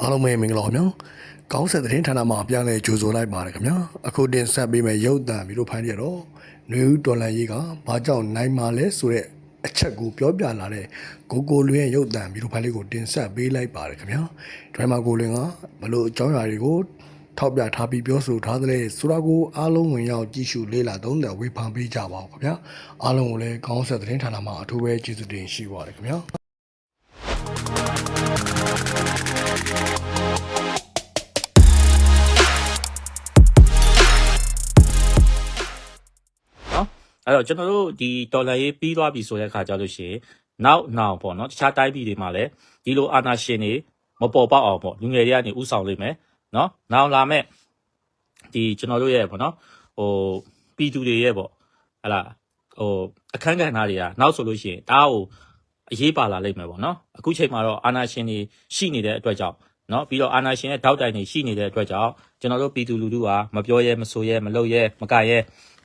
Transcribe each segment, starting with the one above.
အားလုံးပဲမင်္ဂလာပါဗျာကောင်းဆက်သတင်းဌာနမှာပြန်လည်ကြိုဆိုလိုက်ပါတယ်ခင်ဗျာအခုတင်ဆက်ပေးမယ့်ရုပ်သံဗီဒီယိုဖိုင်တွေတော့နွေဦးဒေါ်လာရေးကဘာကြောင့်နိုင်မှာလဲဆိုတဲ့အချက်ကိုပြောပြလာတဲ့ကိုကိုလွင်ရဲ့ရုပ်သံဗီဒီယိုဖိုင်လေးကိုတင်ဆက်ပေးလိုက်ပါတယ်ခင်ဗျာဒရိုင်မာကိုလွင်ကဘလို့အကြောင်းအရာတွေကိုထောက်ပြထားပြီးပြောဆိုထားတဲ့ဆိုတော့ကိုအားလုံးဝင်ရောက်ကြည့်ရှုလေ့လာသုံးသပ်ဝေဖန်ပေးကြပါဦးခင်ဗျာအားလုံးကိုလည်းကောင်းဆက်သတင်းဌာနမှာအထူးပဲကျေးဇူးတင်ရှိပါတယ်ခင်ဗျာနော်အဲ့ တော့ကျွန်တော်တို့ဒီဒေါ်လာရေးပြီးသွားပြီဆိုတဲ့အခါကျလို့ရှိရင်နောက်နောက်ပေါ့နော်တခြားတိုင်းပြည်တွေမှာလည်းဒီလိုအာဏာရှင်တွေမပေါ်ပေါက်အောင်ပေါ့လူငယ်တွေကနေဥဆောင်လိမ့်မယ်နော်နောက်လာမဲ့ဒီကျွန်တော်တို့ရဲ့ပေါ့နော်ဟိုပြည်သူတွေရဲ့ပေါ့ဟလာဟိုအခန်းကဏ္ဍတွေကနောက်ဆိုလို့ရှိရင်ဒါကို အရေးပါလာလိမ့်မယ်ပေါ့နော်အခုချိန်မှာတော့အာဏာရှင်တွေရှိနေတဲ့အတွက်ကြောင့်နော်ပြီးတော့အာဏာရှင်ရဲ့တောက်တိုင်တွေရှိနေတဲ့အတွက်ကြောင့်ကျွန်တော်တို့ပြည်သူလူထုဟာမပြောရဲမဆိုရဲမလုပ်ရဲမကရဲ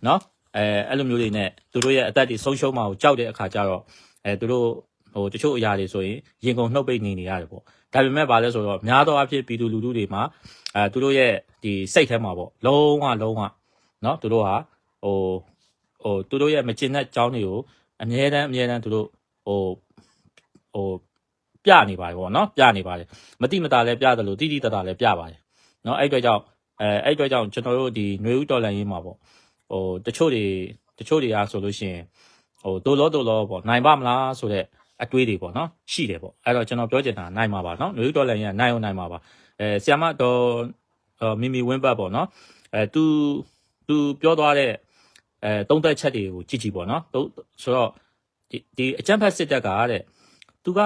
နော် အဲအဲ့လိုမျိုးတွေနဲ့သူတို့ရဲ့အသက်တွေဆုံးရှုံးမှာကိုကြောက်တဲ့အခါကျတော့အဲသူတို့ဟိုတချို့အရာတွေဆိုရင်ရင်ကုန်နှုတ်ပိတ်နေနေရတယ်ပေါ့ဒါပေမဲ့ဗာလဲဆိုတော့များသောအားဖြင့်ပြည်သူလူထုတွေမှာအဲသူတို့ရဲ့ဒီစိတ်ထဲမှာပေါ့လုံးဝလုံးဝเนาะသူတို့ဟာဟိုဟိုသူတို့ရဲ့မကျင်တဲ့ကြောင်းတွေကိုအမြဲတမ်းအမြဲတမ်းသူတို့ဟို ဟိုပြနေပါတယ်ပေါ့နော်ပြနေပါတယ်မတိမတာလည်းပြတယ်လို့တိတိတတာလည်းပြပါတယ်နော်အဲ့အတွက်ကြောင့်အဲအဲ့အတွက်ကြောင့်ကျွန်တော်တို့ဒီຫນွေဥတော်လန်ရေးမှာပေါ့ဟိုတချို့တွေတချို့တွေအားဆိုလို့ရှိရင်ဟိုတို့လို့တို့လို့ပေါ့နိုင်ပါမလားဆိုတော့အတွေးတွေပေါ့နော်ရှိတယ်ပေါ့အဲ့တော့ကျွန်တော်ပြောချင်တာနိုင်မှာပါနော်ຫນွေဥတော်လန်ရေးကနိုင်အောင်နိုင်မှာပါအဲဆီယမတော်မီမီဝင်းဘတ်ပေါ့နော်အဲသူသူပြောသွားတဲ့အဲတုံးသက်ချက်တွေကိုကြည့်ကြည့်ပေါ့နော်ဆိုတော့ဒီဒီအကြံဖတ်စစ်တက်ကတဲ့ သူက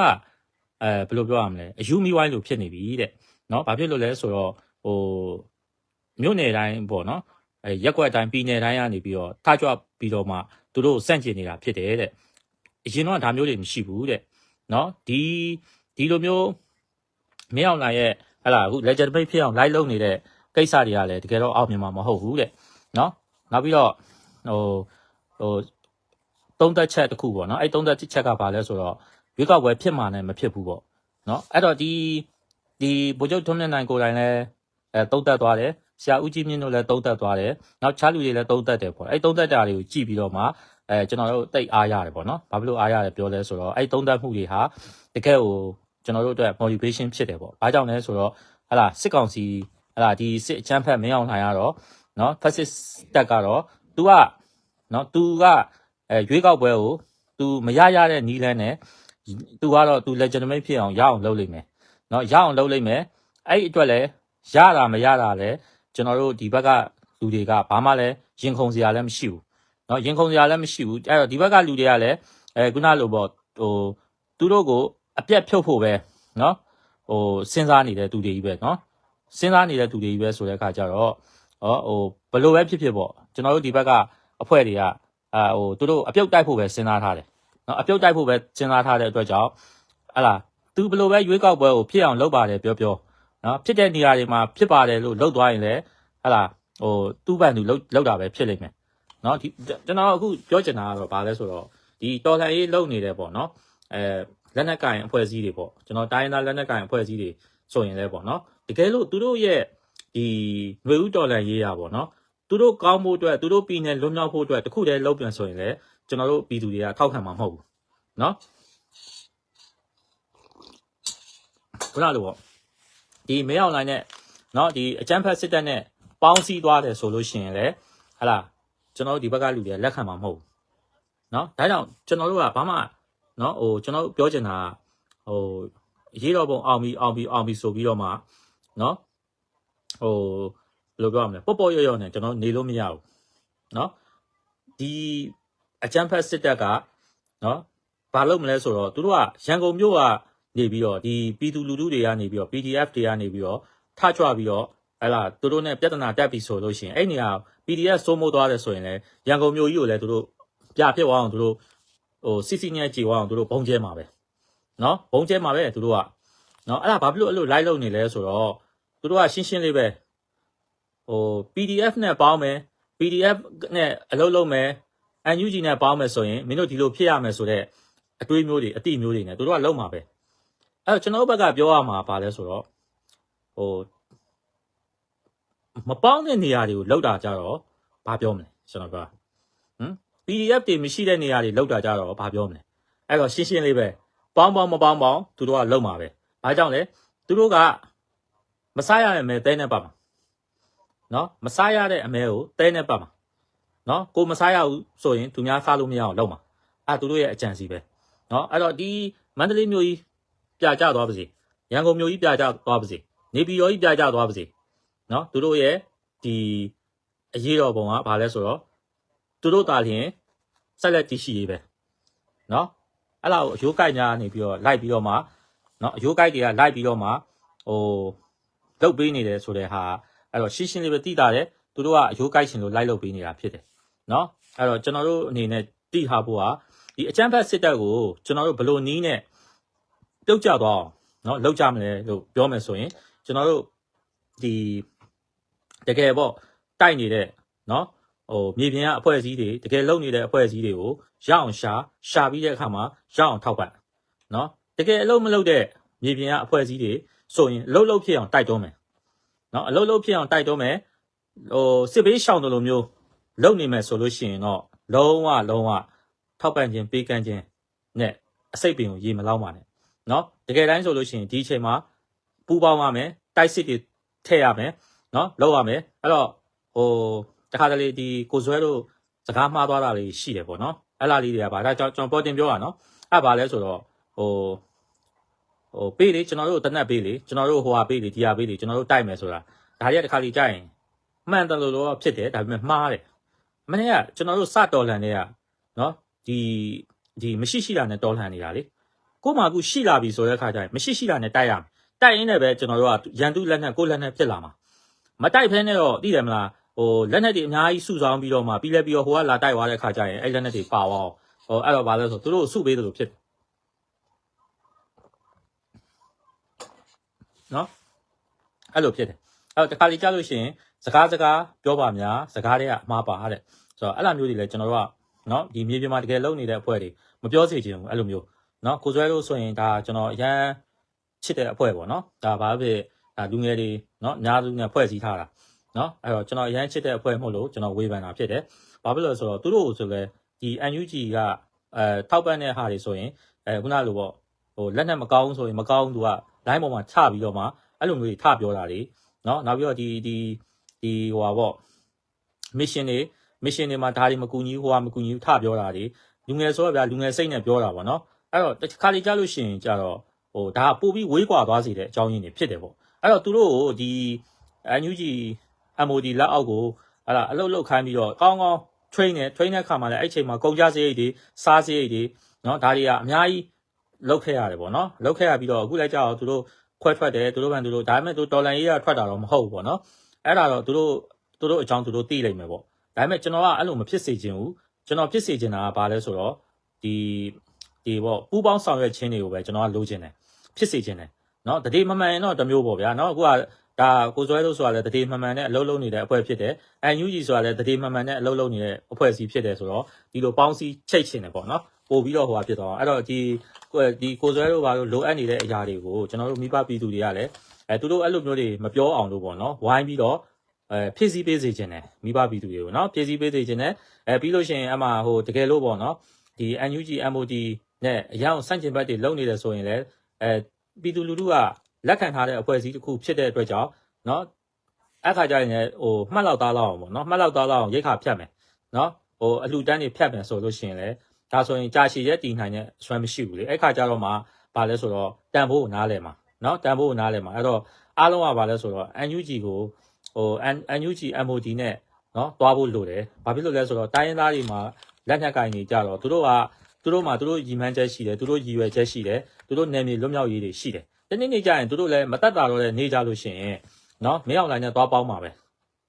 အဲဘယ်လိုပြောရမလဲအယူမီဝိုင်းလို့ဖြစ်နေပြီတဲ့နော်ဘာဖြစ်လို့လဲဆိုတော့ဟိုမြို့နယ်တိုင်းပေါ့နော်အဲရက်ကွက်အတိုင်းပြည်နယ်တိုင်းကနေပြီးတော့ထားကြွပြီးတော့မှသူတို့စန့်ကျင်နေတာဖြစ်တယ်တဲ့အရင်တော့ဒါမျိုးတွေမရှိဘူးတဲ့နော်ဒီဒီလိုမျိုးမင်းအောင်လာရဲ့ဟလာအခု legitimate ဖြစ်အောင် live လုပ်နေတဲ့ကိစ္စတွေကလည်းတကယ်တော့အောင်မြင်မှာမဟုတ်ဘူးတဲ့နော်နောက်ပြီးတော့ဟိုဟိုသုံးသက်ချက်တစ်ခုပေါ့နော်အဲ့သုံးသက်ချက်ကဘာလဲဆိုတော့ ရွေးကောက်ပွဲဖြစ်မှာနဲ့မဖြစ်ဘူးပေါ့နော်အဲ့တော့ဒီဒီဗိုလ်ချုပ်ထွန်းမြတ်နိုင်ကိုယ်တိုင်လည်းအဲသုံးသက်သွားတယ် ဆရာဦးကြီးမြင့်တို့လည်းတုံးသက်သွားတယ်။နောက်ခြားလူတွေလည်းတုံးသက်တယ်ပေါ့။အဲ့တုံးသက်တာတွေကိုကြည့်ပြီးတော့မှအဲကျွန်တော်တို့တိတ်အားရတယ်ပေါ့နော်။ဘာဖြစ်လို့အားရတယ်ပြောလဲဆိုတော့အဲ့တုံးသက်မှုတွေဟာတကယ်ကိုကျွန်တော်တို့အတွက် motivation ဖြစ်တယ်ပေါ့။ဘာကြောင့်လဲဆိုတော့ဟလာစစ်ကောင်စီဟလာဒီစစ်အချမ်းဖက်မင်းအောင်လှိုင်ရတော့နော် fascist တက်ကတော့ तू ကနော် तू ကအဲရွေးကောက်ပွဲကို तू မရရတဲ့နီးလန်းနဲ့ तू ကတော့ तू legitimate ဖြစ်အောင်ရအောင်လုပ်လိမ့်မယ်။နော်ရအောင်လုပ်လိမ့်မယ်။အဲ့ဒီအတွက်လည်းရတာမရတာလည်း ကျွန်တော်တို့ဒီဘက်ကလူတွေကဘာမှလည်းရင်ခုန်စရာလည်းမရှိဘူးเนาะရင်ခုန်စရာလည်းမရှိဘူးအဲ့တော့ဒီဘက်ကလူတွေကလည်းအဲခုနလိုပေါ့ဟိုသူတို့ကိုအပြက်ဖြုတ်ဖို့ပဲเนาะဟိုစဉ်းစားနေတဲ့သူတွေကြီးပဲเนาะစဉ်းစားနေတဲ့သူတွေကြီးပဲဆိုတဲ့အခါကျတော့ဟောဟိုဘယ်လိုပဲဖြစ်ဖြစ်ပေါ့ကျွန်တော်တို့ဒီဘက်ကအဖွဲ့တွေကအာဟိုသူတို့အပြုတ်တိုက်ဖို့ပဲစဉ်းစားထားတယ် နော်အပြုတ်တိုက်ဖို့ပဲစဉ်းစားထားတဲ့အတွက်ကြောင့်ဟလာသူဘလို့ပဲရွေးကောက်ပွဲကိုဖြစ်အောင်လုပ်ပါတယ်ပြောပြောနော်ဖြစ်တဲ့နေရာတွေမှာဖြစ်ပါတယ်လို့လုပ်သွားရင်လည်းဟလာဟိုသူ့ဘန်သူလောက်လောက်တာပဲဖြစ်လိမ့်မယ်နော်ဒီကျွန်တော်အခုပြောချင်တာကတော့ဗာလဲဆိုတော့ဒီတော်လှန်ရေးလုပ်နေတယ်ပေါ့နော်အဲလက်နက်ကင်အဖွဲ့အစည်းတွေပေါ့ကျွန်တော်တိုင်းသားလက်နက်ကင်အဖွဲ့အစည်းတွေဆိုရင်လည်းပေါ့နော်တကယ်လို့သူတို့ရဲ့ဒီຫນွေဥတော်လှန်ရေးရပေါ့နော်သူတို့ကောင်းဖို့အတွက်သူတို့ပြည်နယ်လွတ်မြောက်ဖို့အတွက်တခုတည်းလုပ်ပြန်ဆိုရင်လည်း ကျွန်တော်တို့ပြည်သူတွေကထောက်ခံမှာမဟုတ်ဘူးနော်ခုနလိုပေါ့ ဒီမဲအွန်လိုင်းနဲ့เนาะဒီအချမ်းဖက်စစ်တပ်နဲ့ပေါင်းစည်းသွားတယ်ဆိုလို့ရှိရင်လေဟလာကျွန်တော်တို့ဒီဘက်ကလူတွေကလက်ခံမှာမဟုတ်ဘူးเนาะဒါကြောင့်ကျွန်တော်တို့ကဘာမှเนาะဟိုကျွန်တော်တို့ပြောချင်တာဟိုရေးတော်ပုံအောင်ပြီးအောင်ပြီးအောင်ပြီးဆိုပြီးတော့မှเนาะဟိုဘယ်လိုပြောရမလဲပေါ့ပေါ့ရော့ရော့နဲ့ကျွန်တော်နေလို့မရဘူးเนาะဒီ အကြမ်းဖက်စစ်တပ်ကနော်ဘာလုပ်မလဲဆိုတော့သူတို့ကရန်ကုန်မြို့ကနေပြီးတော့ဒီပြည်သူလူထုတွေကနေပြီးတော့ PDF တွေကနေပြီးတော့ထချွပြီးတော့ဟဲ့လားသူတို့နဲ့ပြဿနာတက်ပြီဆိုလို့ရှိရင်အဲ့နေရာ PDF စိုးမိုးသွားတယ်ဆိုရင်လည်းရန်ကုန်မြို့ကြီးကိုလည်းသူတို့ပြပြစ်သွားအောင်သူတို့ဟိုစီစီညံ့ကြေသွားအောင်သူတို့ဘုံကျဲမှာပဲနော်ဘုံကျဲမှာပဲသူတို့ကနော်အဲ့ဒါဘာဖြစ်လို့အဲ့လိုလိုက်လုံနေလဲဆိုတော့သူတို့ကရှင်းရှင်းလေးပဲဟို PDF နဲ့ပေါင်းမယ် PDF နဲ့အလုပ်လုပ်မယ် NUG နဲ့ပေါင်းမယ်ဆိုရင်မင်းတို့ဒီလိုဖြစ်ရမယ်ဆိုတော့အတွေးမျိုးတွေအတိမျိုးတွေနဲ့သူတို့ကလုံးမှာပဲအဲ့တော့ကျွန်တော်တို့ဘက်ကပြောရမှာပါလဲဆိုတော့ဟိုမပေါင်းတဲ့နေရာတွေကိုလောက်တာကြတော့ဘာပြောမလဲကျွန်တော်ပြောဟမ် PDF တွေမရှိတဲ့နေရာတွေလောက်တာကြတော့ဘာပြောမလဲအဲ့တော့ရှင်းရှင်းလေးပဲပေါင်းပေါင်းမပေါင်းပေါင်းသူတို့ကလောက်မှာပဲဘာကြောင့်လဲသူတို့ကမစားရတဲ့အမဲတဲနဲ့ပတ်မှာနော်မစားရတဲ့အမဲကိုတဲနဲ့ပတ်မှာ နော်ကိုမစားရဘူးဆိုရင်သူများစားလို့မရအောင်လောက်မှာအဲ့သူတို့ရဲ့အကြံစီပဲနော်အဲ့တော့ဒီမန္တလေးမြို့ကြီးပြကြသွားပါစေရန်ကုန်မြို့ကြီးပြကြသွားပါစေနေပြည်တော်ကြီးပြကြသွားပါစေနော်သူတို့ရဲ့ဒီအရေးတော်ပုံကဘာလဲဆိုတော့သူတို့တာလျင်ဆက်လက်တည်ရှိရေးပဲနော်အဲ့လောက်အယိုးကိုက်များနေပြီးတော့လိုက်ပြီးတော့မှနော်အယိုးကိုက်တွေကလိုက်ပြီးတော့မှဟိုလုတ်ပေးနေတယ်ဆိုတဲ့ဟာအဲ့တော့ရှင်းရှင်းလေးပဲသိတာတယ်သူတို့ကအယိုးကိုက်ရှင်လို့လိုက်လုတ်ပေးနေတာဖြစ်တယ် နော်အဲ့တော့ကျွန်တော်တို့အနေနဲ့သိထားဖို့ကဒီအချမ်းဖက်စစ်တပ်ကိုကျွန်တော်တို့ဘယ်လိုနီးနဲ့ပြုတ်ကြသွားအောင်နော်လောက်ကြမလဲလို့ပြောမယ်ဆိုရင်ကျွန်တော်တို့ဒီတကယ်ပေါ့တိုက်နေတဲ့နော်ဟိုမြေပြင်ကအဖွဲ့အစည်းတွေတကယ်လုံနေတဲ့အဖွဲ့အစည်းတွေကိုရအောင်ရှာရှာပြီးတဲ့အခါမှာရအောင်ထောက်ပံ့နော်တကယ်အလုံးမလုပ်တဲ့မြေပြင်ကအဖွဲ့အစည်းတွေဆိုရင်အလုံးလုံးဖြစ်အောင်တိုက်တွန်းမယ်နော်အလုံးလုံးဖြစ်အောင်တိုက်တွန်းမယ်ဟိုစစ်ဘေးရှောင်တယ်လို့မျိုး လုံနေမယ်ဆိုလို့ရှိရင်တော့လုံးဝလုံးဝထောက်ပံ့ခြင်းပေးကမ်းခြင်းနဲ့အစိတ်ပင်ကိုရေမလောက်ပါနဲ့နော်တကယ်တိုင်းဆိုလို့ရှိရင်ဒီအချိန်မှာပူပေါင်းရမယ်တိုက်စစ်တွေထည့်ရမယ်နော်လောက်ရမယ်အဲ့တော့ဟိုတခါတလေဒီကိုဇွဲတို့စကားမှားသွားတာလေးရှိတယ်ပေါ့နော်အဲ့လားလေးတွေကဗာဒါကျွန်တော်ပေါ်တင်ပြောတာနော်အဲ့ဗာလဲဆိုတော့ဟိုဟိုပေးလေကျွန်တော်တို့တနက်ပေးလေကျွန်တော်တို့ဟိုဟာပေးလေဒီဟာပေးလေကျွန်တော်တို့တိုက်မယ်ဆိုတာဒါတွေကတခါလေကြရင်မှန်တယ်လို့တော့ဖြစ်တယ်ဒါပေမဲ့မှားတယ် မနေ့ကကျွန်တော်တို့စတော်လန်တွေကနော်ဒီဒီမရှိရှိတာနဲ့တော်လှန်နေတာလေကို့မှာအခုရှိလာပြီဆိုတဲ့အခါကျရင်မရှိရှိတာနဲ့တိုက်ရမယ်တိုက်ရင်းနဲ့ပဲကျွန်တော်တို့ကရန်သူလက်နဲ့ကိုယ်လက်နဲ့ဖြစ်လာမှာမတိုက်ဖဲနဲ့တော့သိတယ်မလားဟိုလက်နဲ့တွေအများကြီးစုဆောင်းပြီးတော့မှပြီးလဲပြီးတော့ဟိုကလာတိုက်သွားတဲ့အခါကျရင်အဲ့လက်နဲ့တွေပါသွားအောင်ဟိုအဲ့တော့ဘာလဲဆိုသူတို့စုပေးတယ်လို့ဖြစ်တယ်နော်အဲ့လိုဖြစ်တယ်အဲ့တော့တခါလေကြားလို့ရှိရင် စကားစကားပြောပါများစကားတွေကအမှားပါတဲ့ဆိုတော့အဲ့လိုမျိုးတွေလည်းကျွန်တော်တို့ကနော်ဒီမြေပြင်မှာတကယ်လုံနေတဲ့အဖွဲ့တွေမပြောစေချင်ဘူးအဲ့လိုမျိုးနော်ကိုစွဲလို့ဆိုရင်ဒါကျွန်တော်အရန်ချစ်တဲ့အဖွဲ့ပေါ့နော်ဒါဘာဖြစ်ဒါလူငယ်တွေနော်အများစုနဲ့ဖွဲ့စည်းထားတာနော်အဲ့တော့ကျွန်တော်အရန်ချစ်တဲ့အဖွဲ့မဟုတ်လို့ကျွန်တော်ဝေဖန်တာဖြစ်တယ်ဘာဖြစ်လို့လဲဆိုတော့သူတို့ဆိုလဲဒီ NUG ကအဲထောက်ပံ့တဲ့ဟာတွေဆိုရင်အဲခုနလိုပေါ့ဟိုလက်နဲ့မကောင်းဆိုရင်မကောင်းသူက line ပေါ်မှာချပြီးတော့မှအဲ့လိုမျိုးတွေထပြောတာတွေနော်နောက်ပြီးတော့ဒီဒီ ဒီဟိုပါပေါ့ mission တွေ mission တွေမှာဒါတွေမကူညီဘူးဟိုကမကူညီဘူးထပြောတာတွေလူငယ်ဆိုတော့ဗျာလူငယ်စိတ်နဲ့ပြောတာပေါ့နော်အဲ့တော့တစ်ခါလေကြားလို့ရှိရင်ကြတော့ဟိုဒါကပို့ပြီးဝေးကွာသွားစေတဲ့အကြောင်းရင်းတွေဖြစ်တယ်ပေါ့အဲ့တော့သူတို့ကိုဒီ NUG MOD လက်အောက်ကိုဟာလာအလုတ်လုတ်ခိုင်းပြီးတော့ကောင်းကောင်း train နဲ့ train တဲ့ခါမှာလည်းအဲ့ချိန်မှာကုန်ကြစရိတ်တွေစားစရိတ်တွေနော်ဒါတွေကအများကြီးလောက်ခဲ့ရတယ်ပေါ့နော်လောက်ခဲ့ရပြီးတော့အခုလည်းကြောက်သူတို့ခွဲထွက်တယ်သူတို့ကန်သူတို့ဒါပေမဲ့သူတော်လန်ရေးရထွက်တာတော့မဟုတ်ဘူးပေါ့နော် အဲ့ဒါတော့သူတို့သူတို့အကြောင်းသူတို့သိလိမ့်မယ်ပေါ့ဒါပေမဲ့ကျွန်တော်ကအဲ့လိုမဖြစ်စေချင်ဘူးကျွန်တော်ဖြစ်စေချင်တာကဘာလဲဆိုတော့ဒီဒီပေါ့ပူပေါင်းဆောင်ရွက်ခြင်းတွေကိုပဲကျွန်တော်ကလိုချင်တယ်ဖြစ်စေချင်တယ်နော်တတိမမှန်ရင်တော့တစ်မျိုးပေါ့ဗျာနော်အခုကဒါကိုစွဲလို့ဆိုတာလည်းတတိမမှန်နဲ့အလုံးလုံးနေတဲ့အဖွဲ့ဖြစ်တယ်။ NUG ဆိုတာလည်းတတိမမှန်နဲ့အလုံးလုံးနေတဲ့အဖွဲ့အစည်းဖြစ်တယ်ဆိုတော့ဒီလိုပေါင်းစည်းချိတ်ချင်တယ်ပေါ့နော်။ပို့ပြီးတော့ဟိုဟာဖြစ်သွားအောင်အဲ့တော့ဒီဒီကိုစွဲလို့ဘာလို့လိုအပ်နေတဲ့အရာတွေကိုကျွန်တော်တို့မိဘပြည်သူတွေကလည်း အဲသူတို့အဲ့လိုမျိုးတွေမပြောအောင်လို့ပေါ့နော်။ဝိုင်းပြီးတော့အဲဖြည့်ဆည်းပေးစေခြင်းတယ်မိဘပြည်သူတွေကိုနော်ဖြည့်ဆည်းပေးစေခြင်းတယ်အဲပြီးလို့ရှိရင်အမှဟိုတကယ်လို့ပေါ့နော်ဒီ NUG MOD နဲ့အရောင်စန့်ကျင်ဘက်တွေလုံနေတယ်ဆိုရင်လည်းအဲပြည်သူလူထုကလက်ခံထားတဲ့အဖွဲ့အစည်းတစ်ခုဖြစ်တဲ့အတွက်ကြောင့်နော်အဲ့ခါကျရင်လည်းဟိုမှတ်လောက်သားလောက်အောင်ပေါ့နော်မှတ်လောက်သားလောက်အောင်ရိတ်ခါဖြတ်မယ်နော်ဟိုအလှတန်းတွေဖြတ်မယ်ဆိုလို့ရှိရင်လည်းဒါဆိုရင်ကြာရှည်ရဲ့တည်နိုင်တဲ့ဆွမ်းမရှိဘူးလေအဲ့ခါကျတော့မှဘာလဲဆိုတော့တန်ဖိုးကိုနားလဲမှာ နော်တန်ဖိုးကိုနားလဲမှာအဲ့တော့အားလုံးကဘာလဲဆိုတော့ NUG ကိုဟို NUG MOD နဲ့နော်သွားဖို့လိုတယ်ဘာဖြစ်လို့လဲဆိုတော့တိုင်းရင်းသားတွေမှာလက်နက်ကင်နေကြတော့သူတို့ကသူတို့မှာသူတို့ရည်မှန်းချက်ရှိတယ်သူတို့ရည်ရွယ်ချက်ရှိတယ်သူတို့နယ်မြေလွတ်မြောက်ရေးတွေရှိတယ်တနေ့နေ့ကျရင်သူတို့လည်းမတက်တာတော့လည်းနေကြလို့ရှိရင်နော်မင်းအောင်လိုင်းနဲ့သွားပေါင်းပါပဲ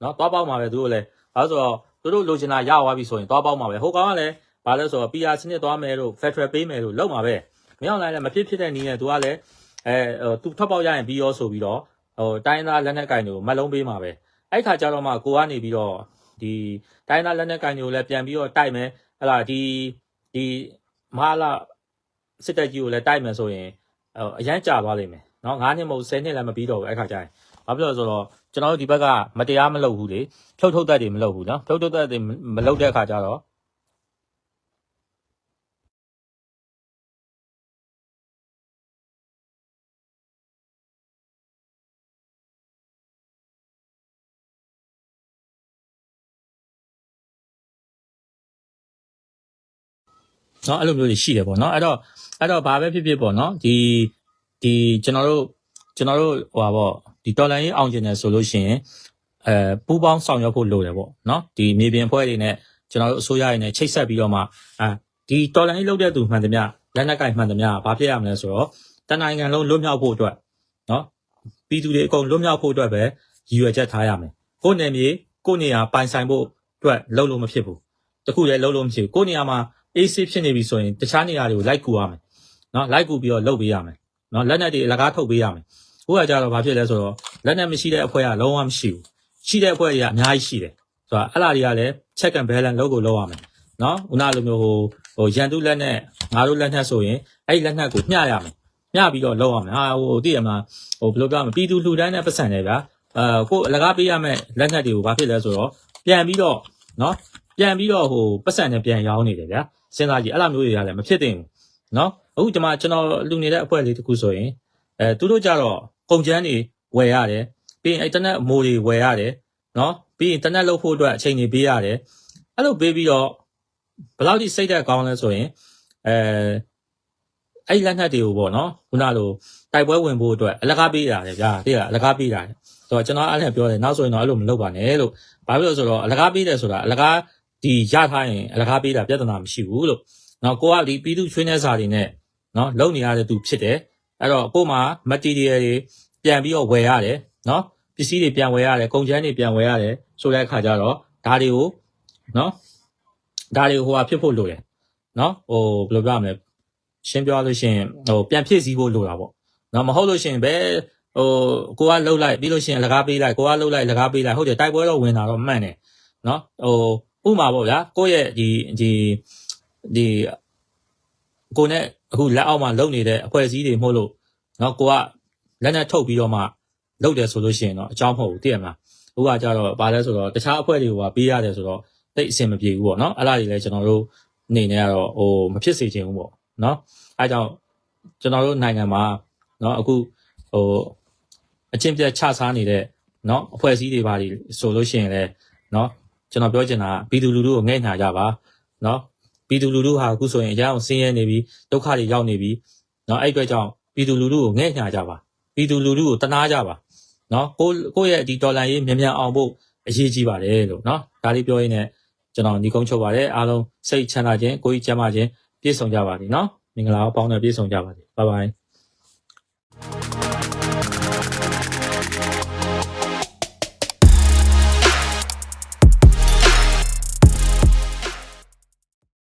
နော်သွားပေါင်းပါပဲသူတို့လည်းအဲဆိုတော့သူတို့လိုချင်တာရသွားပြီဆိုရင်သွားပေါင်းပါပဲဟိုကောင်ကလည်းဘာလဲဆိုတော့ PR စနစ်သွားမယ်လို့ Federal ပေးမယ်လို့လုပ်မှာပဲမင်းအောင်လိုင်းလည်းမဖြစ်ဖြစ်တဲ့နည်းနဲ့သူကလည်း အဲသူထွက်ပေါက်ရရင်ပြီးရောဆိုပြီးတော့ဟိုတိုင်းသားလက်နက်ကင်တွေကိုမလုံးပေးမှာပဲအဲ့ခါကျတော့မှကိုကနေပြီးတော့ဒီတိုင်းသားလက်နက်ကင်တွေကိုလည်းပြန်ပြီးတော့တိုက်မယ်ဟလာဒီဒီမဟာလာစစ်တပ်ကြီးကိုလည်းတိုက်မယ်ဆိုရင်အရန်ကြာသွားလိမ့်မယ်နော်9နှစ်မဟုတ်10နှစ်လည်းမပြီးတော့ဘူးအဲ့ခါကျရင်ဟဘာဖြစ်လို့လဲဆိုတော့ကျွန်တော်တို့ဒီဘက်ကမတရားမလုပ်ဘူးလေဖြုတ်ထုတ်သက်တွေမလုပ်ဘူးနော်ဖြုတ်ထုတ်သက်တွေမလုပ်တဲ့အခါကျတော့ နော်အဲ့လိုမျိုးတွေရှိတယ်ပေါ့နော်အဲ့တော့အဲ့တော့ဘာပဲဖြစ်ဖြစ်ပေါ့နော်ဒီဒီကျွန်တော်တို့ကျွန်တော်တို့ဟိုပါပေါ့ဒီတော်လန်ရေးအောင်ကျင်တယ်ဆိုလို့ရှိရင်အဲပူးပေါင်းဆောင်ရွက်ဖို့လိုတယ်ပေါ့နော်ဒီမြေပြင်ဖွဲ့တွေနဲ့ကျွန်တော်တို့အစိုးရတွေနဲ့ချိတ်ဆက်ပြီးတော့မှအဲဒီတော်လန်ရေးလုပ်တဲ့သူမှန်သမျှလက်နက်ကင်မှန်သမျှဘာဖြစ်ရမလဲဆိုတော့တနိုင်ငံလုံးလွတ်မြောက်ဖို့အတွက်နော်ပြည်သူတွေအကုန်လွတ်မြောက်ဖို့အတွက်ပဲရည်ရွယ်ချက်ထားရမယ်ကိုယ်နယ်မြေကိုယ်နေရာပိုင်ဆိုင်ဖို့အတွက်လုပ်လို့မဖြစ်ဘူးတခုလည်းလုပ်လို့မဖြစ်ဘူးကိုယ်နေရာမှာ AC ဖြစ်နေပြီဆိုရင်တခြားနေရာတွေကိုလိုက်ကူရမယ်နော်လိုက်ကူပြီးတော့လုပ်ပေးရမယ်နော်လက်နက်တွေအလကားထုတ်ပေးရမယ်ဟိုကကြတော့ဘာဖြစ်လဲဆိုတော့လက်နက်မရှိတဲ့အဖွဲ့ကလုံးဝမရှိဘူးရှိတဲ့အဖွဲ့တွေကအများကြီးရှိတယ်ဆိုတော့အဲ့လားတွေကလည်း check and balance လုပ်ကိုလုပ်ရမယ်နော်ခုနလိုမျိုးဟိုဟိုရန်သူလက်နဲ့ငါတို့လက်နဲ့ဆိုရင်အဲ့ဒီလက်နက်ကိုမျှရမယ်မျှပြီးတော့လုပ်ရမယ်ဟာဟိုသိရမလားဟိုဘယ်လိုပြောမလဲပြည်သူလူတန်းတဲ့ပတ်စံတွေဗျာအဲကိုအလကားပေးရမယ်လက်နက်တွေကိုဘာဖြစ်လဲဆိုတော့ပြန်ပြီးတော့နော် ပြန်ပြီးတော့ဟိုပတ်စံနဲ့ပြန်ရောင်းနေတယ်ဗျာ စဉ်းစားကြည့်အဲ့လိုမျိုးတွေကလည်းမဖြစ်သင့်ဘူးเนาะအခုကျွန်မကျွန်တော်လူနေတဲ့အဖွဲ့လေးတခုဆိုရင်အဲသူတို့ကြတော့ကုန်ကျန်းတွေဝယ်ရတယ်ပြီးရင်အင်တာနက်အမိုးတွေဝယ်ရတယ်เนาะပြီးရင်အင်တာနက်လုပ်ဖို့အတွက်အချိန်တွေပေးရတယ်အဲ့လိုပေးပြီးတော့ဘယ်လောက်ထိစိတ်သက်ကောင်းလဲဆိုရင်အဲအဲ့လက်နက်တွေကိုပေါ့နော်ခုနလိုတိုက်ပွဲဝင်ဖို့အတွက်အလကားပေးရတယ်ဗျာတိရအလကားပေးရတယ်ဆိုတော့ကျွန်တော်အဲ့ဒါပြောတယ်နောက်ဆိုရင်တော့အဲ့လိုမလုပ်ပါနဲ့လို့ဘာဖြစ်လို့လဲဆိုတော့အလကားပေးတယ်ဆိုတာအလကား ဒီရထားရင်အလကားပေးတာပြဿနာမရှိဘူးလို့နော်ကိုကဒီပြည်သူချွေးနေစာတွေနဲ့နော်လုံနေရတဲ့သူဖြစ်တယ်အဲ့တော့ကို့မှာ material တွေပြန်ပြီးတော့ဝယ်ရတယ်နော်ပစ္စည်းတွေပြန်ဝယ်ရတယ်ကုန်ကျန်းတွေပြန်ဝယ်ရတယ်ဆိုတဲ့အခါကျတော့ဒါတွေကိုနော်ဒါတွေကိုဟိုဟာဖြစ်ဖို့လိုတယ်နော်ဟိုဘယ်လိုပြောရမလဲရှင်းပြောလို့ရှိရင်ဟိုပြန်ဖြစ်စည်းဖို့လိုတာပေါ့နော်မဟုတ်လို့ရှိရင်ဘယ်ဟိုကိုကလှုပ်လိုက်ပြီးလို့ရှိရင်လကားပေးလိုက်ကိုကလှုပ်လိုက်လကားပေးလိုက်ဟုတ်တယ်တိုက်ပွဲတော့ဝင်တာတော့မှန်တယ်နော်ဟို ဥမာပေါ့ဗျာကိုယ့်ရဲ့ဒီဒီဒီကိုနဲ့အခုလက်အောက်မှာလုံနေတဲ့အဖွဲ့အစည်းတွေမဟုတ်လို့နော်ကိုကလက်နဲ့ထုတ်ပြီးတော့မှလုပ်တယ်ဆိုလို့ရှိရင်တော့အကြောင်းမဟုတ်ဘူးသိရမလားဥကကြတော့ဗာလဲဆိုတော့တခြားအဖွဲ့တွေကပေးရတယ်ဆိုတော့တိတ်အဆင်မပြေဘူးပေါ့နော်အဲ့ဒါတွေလည်းကျွန်တော်တို့အနေနဲ့ကတော့ဟိုမဖြစ်စေချင်ဘူးပေါ့နော်အဲကြောင့်ကျွန်တော်တို့နိုင်ငံမှာနော်အခုဟိုအချင်းပြတ်ချစားနေတဲ့နော်အဖွဲ့အစည်းတွေပါတွေဆိုလို့ရှိရင်လည်းနော် ကျွန်တော်ပြောချင်တာပြည်သူလူထုကိုငဲ့ညာကြပါနော်ပြည်သူလူထုဟာအခုဆိုရင်အကြောင်းဆင်းရဲနေပြီဒုက္ခတွေရောက်နေပြီနော်အဲ့အတွက်ကြောင့်ပြည်သူလူထုကိုငဲ့ညာကြပါပြည်သူလူထုကိုတနာကြပါနော်ကိုကိုယ့်ရဲ့ဒီဒေါ်လာရေးမြန်မြန်အောင်ဖို့အရေးကြီးပါတယ်လို့နော်ဒါလေးပြောရင်းနဲ့ကျွန်တော်ညီကုန်းချုပ်ပါတယ်အားလုံးစိတ်ချမ်းသာခြင်းကိုယ်ကြီးကျန်းမာခြင်းပြည့်စုံကြပါစေနော်မင်္ဂလာပေါင်းနဲ့ပြည့်စုံကြပါစေဘိုင်ဘိုင်